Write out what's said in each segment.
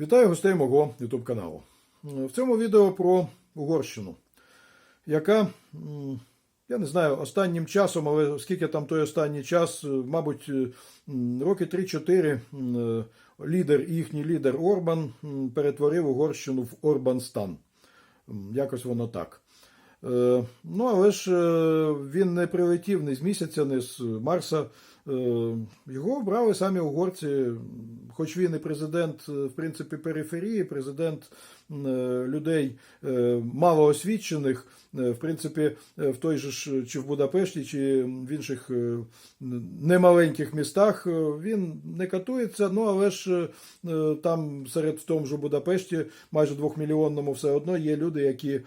Вітаю гостей мого YouTube каналу. В цьому відео про Угорщину, яка, я не знаю, останнім часом, але скільки там той останній час, е, мабуть, е, роки 3-4 м, е, лідер, їхній лідер Орбан перетворив Угорщину в Орбанстан. Якось воно так. Ну, але ж він не прилетів ні з місяця, ні з Марса. Е, Його обрали самі угорці, хоч він і президент, е, в принципі, периферії, президент е, людей малоосвічених, в принципі, в той же ж чи в Будапешті, чи в інших немаленьких містах він не катується, ну але ж там серед в тому ж Будапешті, майже двохмільйонному, все одно є люди, які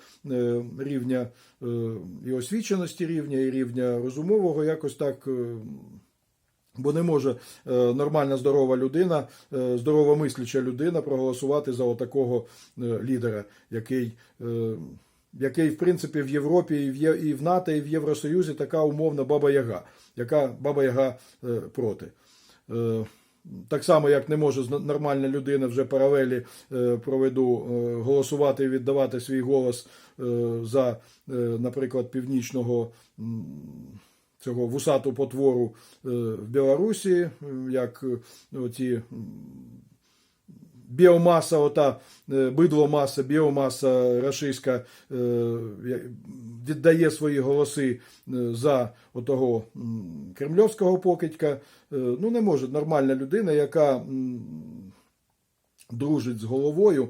рівня і освіченості рівня, і рівня розумового якось так. Бо не може е, нормальна здорова людина, е, здорова мисляча людина проголосувати за отакого е, лідера, який, який, в принципі, в Європі, і в, НАТО, і в Євросоюзі така умовна баба Яга, яка баба Яга проти. Так само, як не може нормальна людина вже паралелі проведу голосувати і віддавати свій голос за, наприклад, північного цього вусату потвору е, в Білорусі, е, як е, оці біомаса, ота бидломаса, біомаса рашистська віддає свої голоси за отого кремльовського покидька. Ну, не може нормальна людина, яка дружить з головою.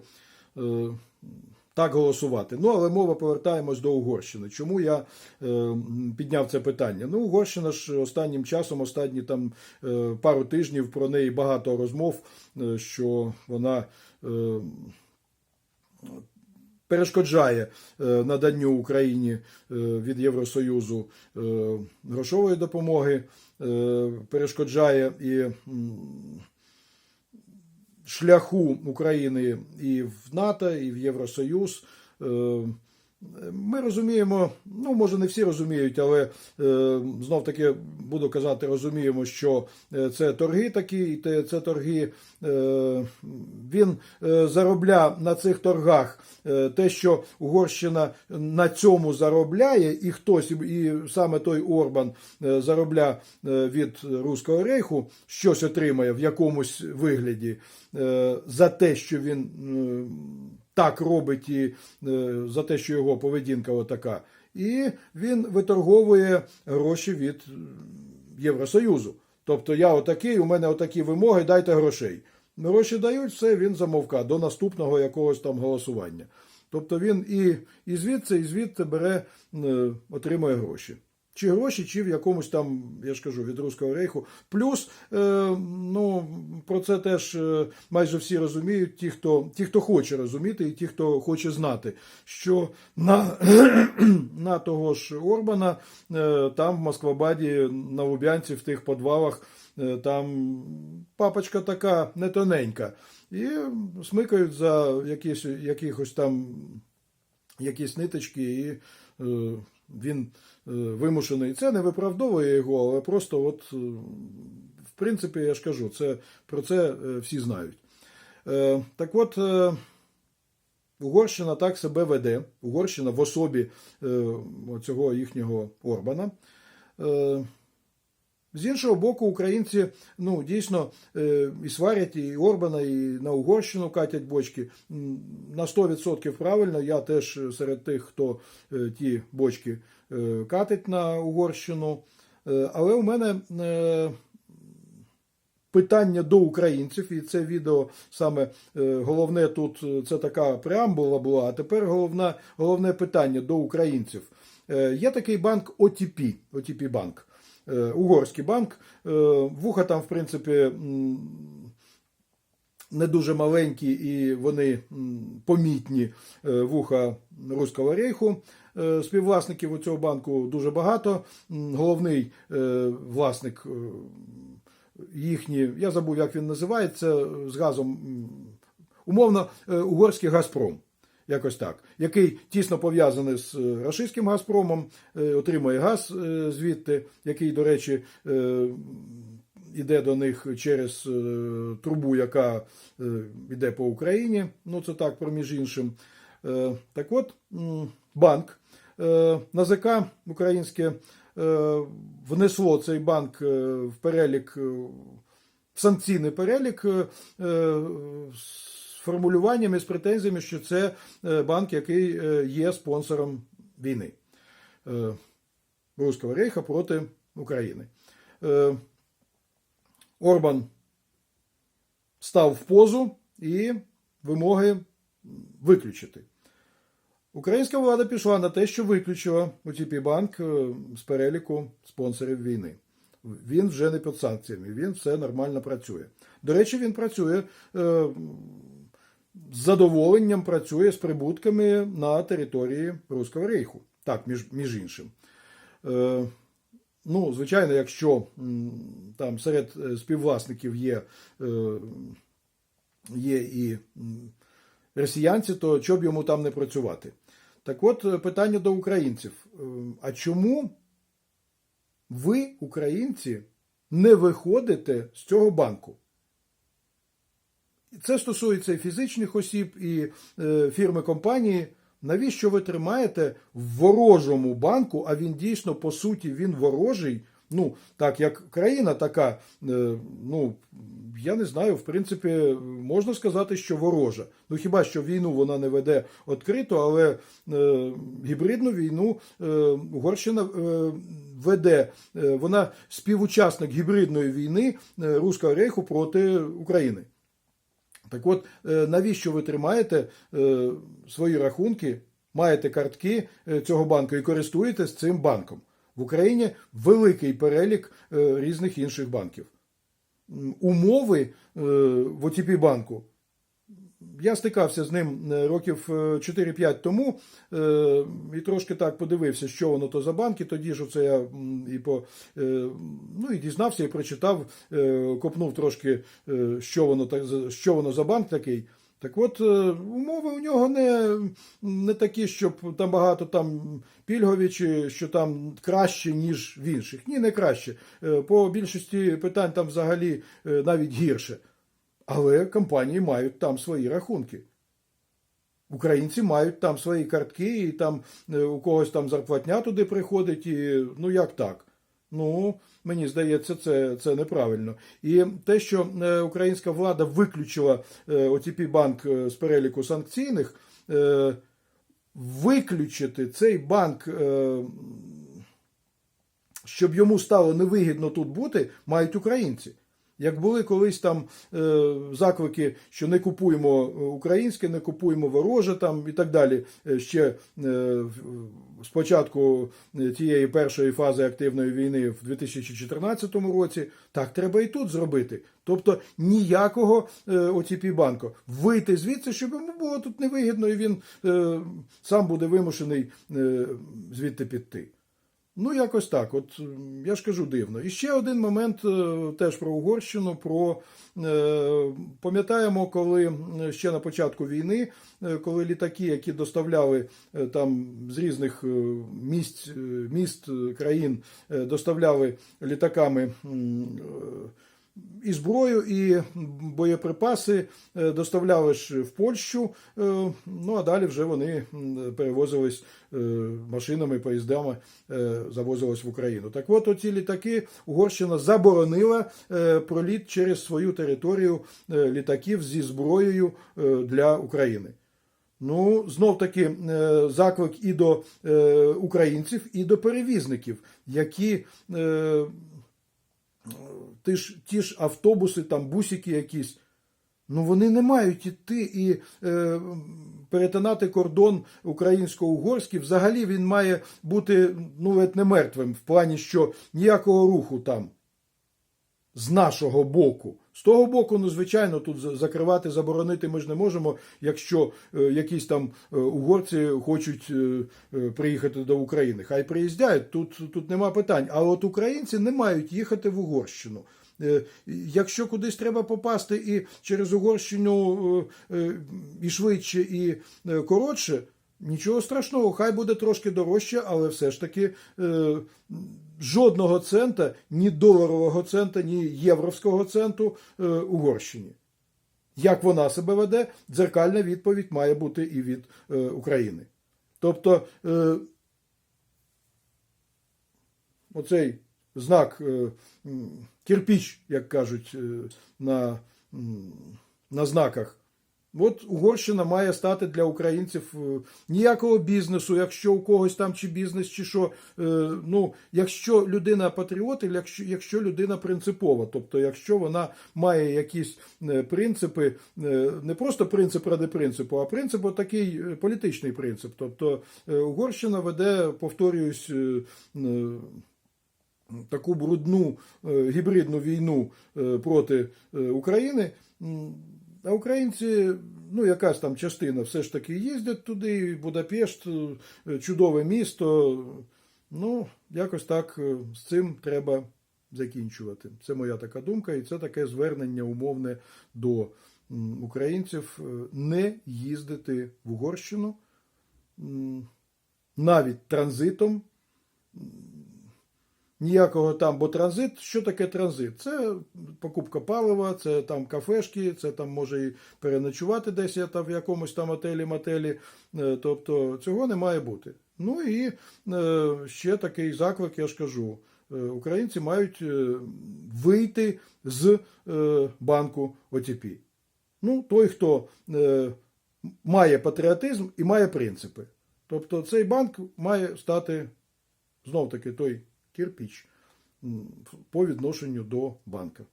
Так голосувати. Ну, але мова повертаємось до Угорщини. Чому я е, підняв це питання? Ну, Угорщина ж останнім часом, останні там е, пару тижнів про неї багато розмов, е, що вона е, перешкоджає е, наданню Україні е, від Євросоюзу е, грошової допомоги, перешкоджає і шляху України і в НАТО, і в Євросоюз. Ми розуміємо, ну може не всі розуміють, але е, знов таки буду казати, розуміємо, що е, це торги такі, і це торги. е, Він е, заробля на цих торгах е, те, що Угорщина на цьому заробляє, і хтось, і саме той Орбан заробля е, від Руського рейху, щось отримає в якомусь вигляді е, за те, що він е, так робить і е, за те, що його поведінка отака. І він виторговує гроші від Євросоюзу. Тобто я отакий, у мене отакі вимоги, дайте грошей. Гроші дають, все, він замовка до наступного якогось там голосування. Тобто він і, і звідси, і звідти бере, е, отримує гроші. Чи гроші, чи в якомусь там, я ж кажу, від Руського рейху. Плюс, е, ну, про це теж е, майже всі розуміють, ті хто, ті, хто хоче розуміти, і ті, хто хоче знати, що на, на того ж Орбана е, там в Москвабаді, на Лубянці, в тих підвалах, е, там папочка така не тоненька. І смикають за якісь, якихось там якісь ниточки, і е, він вимушений. Це не виправдовує його, але просто, от, е, в принципі, я ж кажу, це, про це е, всі знають. Е, так от, е, Угорщина так себе веде. Угорщина в особі е, цього їхнього Орбана. З іншого боку, українці ну, дійсно е, і сварять і Орбана, і на Угорщину катять бочки. На 100% правильно. Я теж серед тих, хто е, ті бочки е, катить на Угорщину. Але у мене питання до українців, і це відео саме головне тут це така преамбула була. А тепер головне, головне питання до українців. Є такий банк OTP, OTP банк, угорський банк. Е, Вуха там, в принципі, не дуже маленькі і вони помітні е, вуха Руського рейху. Е, Співвласників у цього банку дуже багато. Головний е, власник е, їхній, я забув, як він називається, з газом, умовно, е, угорський Газпром. Якось так, який тісно пов'язаний з е, рашистським Газпромом, е, отримує газ е, звідти, який, до речі, е, іде до них через трубу, яка йде по Україні. Ну, це так, проміж іншим. Так от, банк е, НАЗК українське внесло цей банк в перелік, санкційний перелік з формулюваннями, з претензіями, що це е, банк, який е, є спонсором війни е, Руського рейха проти України. Орбан став в позу і вимоги виключити. Українська влада пішла на те, що виключила ОТП банк з переліку спонсорів війни. Він вже не під санкціями, він все нормально працює. До речі, він працює задоволенням працює з прибутками на території Руського рейху. Так, між, між іншим. Е, Ну, звичайно, якщо там серед е, співвласників є, е, є і росіянці, то чого б йому там не працювати? Так от е, питання до українців. Е, А чому ви, українці, не виходите з цього банку? Це стосується і фізичних осіб, і е, фірми компанії. Навіщо ви тримаєте в ворожому банку, а він дійсно, по суті, він ворожий. Ну, так як країна така, е, ну, я не знаю, в принципі, можна сказати, що ворожа. Ну, хіба що війну вона не веде відкрито, але е, гібридну війну е, Угорщина е, веде. Е, вона співучасник гібридної війни е, Руського рейху проти України. Так от, е, навіщо ви тримаєте е, свої рахунки, маєте картки е, цього банку і користуєтесь цим банком? В Україні великий перелік різних інших банків. Умови в ОТП банку. Я стикався з ним е, років е, 4-5 тому е, і трошки так подивився, що воно то за банки. Тоді ж оце я і по е, ну і дізнався, і прочитав, е, копнув трошки, е, що воно що воно за банк такий. Так от, е, умови у нього не, не такі, щоб там багато там пільгові, чи що там краще, ніж в інших. Ні, не краще. Е, По більшості питань там взагалі е, навіть гірше. Але компанії мають там свої рахунки. Українці мають там свої картки, і там е, у когось там зарплатня туди приходить, і ну як так? Ну, мені здається, це, це неправильно. І те, що е, українська влада виключила е, ОТП банк з переліку санкційних, виключити цей банк, щоб йому стало невигідно тут бути, мають українці. Як були колись там е, заклики, що не купуємо українське, не купуємо вороже там і так далі. е, Ще е, спочатку е, тієї першої фази активної війни в 2014 році, так треба і тут зробити. Тобто ніякого е, ОТП банку. Вийти звідси, щоб йому було тут невигідно, і він е, сам буде вимушений е, звідти піти. Ну, якось так. От я ж кажу дивно. І ще один момент е, теж про Угорщину. Про е, пам'ятаємо, коли ще на початку війни, е, коли літаки, які доставляли там з різних місць, міст країн, доставляли літаками. І зброю, і боєприпаси е, доставляли ж в Польщу. е, Ну а далі вже вони перевозились е, машинами, поїздами, завозились в Україну. Так от оці літаки Угорщина заборонила проліт через свою територію літаків зі зброєю для України. Ну, знов таки заклик і до українців, і до перевізників, які ті ж, ті ж автобуси, там бусики якісь. Ну вони не мають іти і е, перетинати кордон українсько-угорський. Взагалі він має бути ну, ледь не мертвим, в плані, що ніякого руху там з нашого боку. З того боку, ну, звичайно, тут закривати, заборонити ми ж не можемо, якщо е, якісь там е, угорці хочуть е, приїхати до України. Хай приїздять, тут, тут нема питань. А от українці не мають їхати в Угорщину. Якщо кудись треба попасти і через Угорщину і швидше, і коротше, нічого страшного, хай буде трошки дорожче, але все ж таки жодного цента, ні доларового цента, ні євровського центу е, Угорщині. Як вона себе веде, дзеркальна відповідь має бути і від е, України. Тобто, е, оцей знак м, як кажуть на, на знаках. От Угорщина має стати для українців е, ніякого бізнесу, якщо у когось там чи бізнес, чи що. е, Ну, якщо людина патріот, якщо, якщо людина принципова, тобто, якщо вона має якісь е, принципи, не просто принцип ради принципу, а принцип такий політичний принцип. Тобто Угорщина веде, повторююсь, таку брудну гібридну війну проти України. А українці, ну якась там частина все ж таки їздять туди, Будапешт, е, чудове місто. Ну, якось так е, з цим треба закінчувати. Це моя така думка, і це таке звернення умовне до українців е, не їздити в Угорщину навіть транзитом. Ніякого там, бо транзит, що таке транзит? Це покупка палива, це там кафешки, це там може і переночувати десь там в якомусь там отелі, мотелі. Е, Тобто цього не має бути. Ну і е, ще такий заклик, я ж кажу. Е, Українці мають вийти з банку ОТП. Ну, той, хто має патріотизм і має принципи. Тобто цей банк має стати знов таки той кирпіч по відношенню до банка.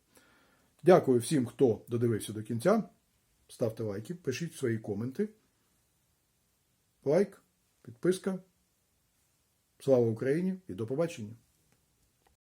Дякую всім, хто додивився до кінця. Ставте лайки, пишіть свої коменти. Лайк, підписка. Слава Україні і до побачення!